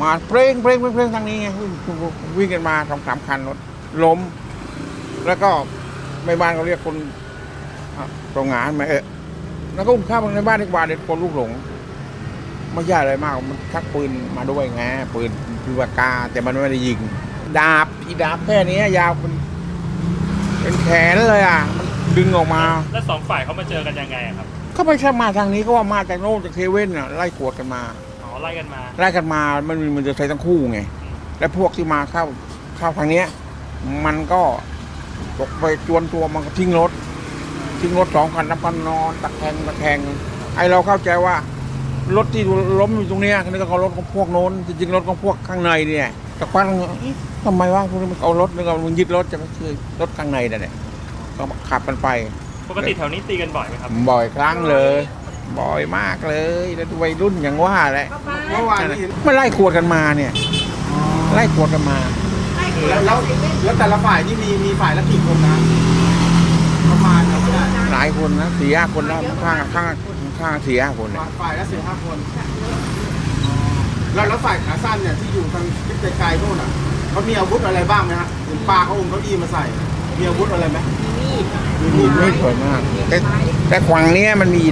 มาเพลงเพลงเพลงเพลงทางนี้ไงวิ่งวิ่งกันมาสองสามคันรถล้ม แล้วก็ในบ้านเขาเรียกคนอะตรงงานมาเออแล้วก็อุ้มข้ามในบ้านดีกว่าเด็กคนลูกหลงไม่ใช่อะไรมากมันชักปืนมาด้วยไงปืนปืนปากกาแต่มันไม่ได้ยิง ดาบอีดาบแค่นี้ยาวเป็นเป็นแขนเลยอะมันดึงออกมา แล้วสองฝ่ายเขามาเจอกันยังไงอะครับเขาไม่ใช่มาทางนี้ก็ว่ามาจากโน่นจากเทเว่นอะไล่กวดกันมาอ๋อ ไล่กันมา ไล่กันมา มันมันจะใช้ทั้งคู่ไง และพวกที่มาเข้าเข้าทางเนี้ย มันก็ตกไปจวนตัวมันก็ทิ้งรถ ทิ้งรถสองคันแล้วก็นอนตะแคงตะแคง ไอเราเข้าใจว่ารถที่ล้มอยู่ตรงเนี้ยนี่ก็เขารถของพวกโน้น จริงๆรถของพวกข้างในเนี่ยแต่ควันเอ๊ะทำไมวะพวกนี้มันเอารถนึกว่ามันยึดรถจะไม่คือรถข้างในนั่นแหละก็ขับกันไป ปกติแถวนี้ตีกันบ่อยไหมครับ บ่อยครั้งเลย บ่อยมากเลยแล้ววัยรุ่นอย่างว่าแหละเมื่อวานนี้เห็นไม่ไล่ขวดกันมาเนี่ย ไล่ขวดกันมา แล้วแล้วแล้วแต่ละฝ่ายนี่มีมีฝ่ายละกี่คนนะประมาณเราไม่ได้หลายคนนะสี่ห้าคนแล้วข้างข้างข้างสี่ห้าคนเนี่ยฝ่ายละสี่ห้าคนแล้วแล้วฝ่ายขาสั้นเนี่ยที่อยู่ทางทิศไกลๆโน่นอะเขามีอาวุธอะไรบ้างไหมฮะเห็นปลาเขาองค์เขาดีมาใส่มีอาวุธอะไรไหมมีมีดไม่สวยมากแต่แต่ขวางเนี้ยมันมี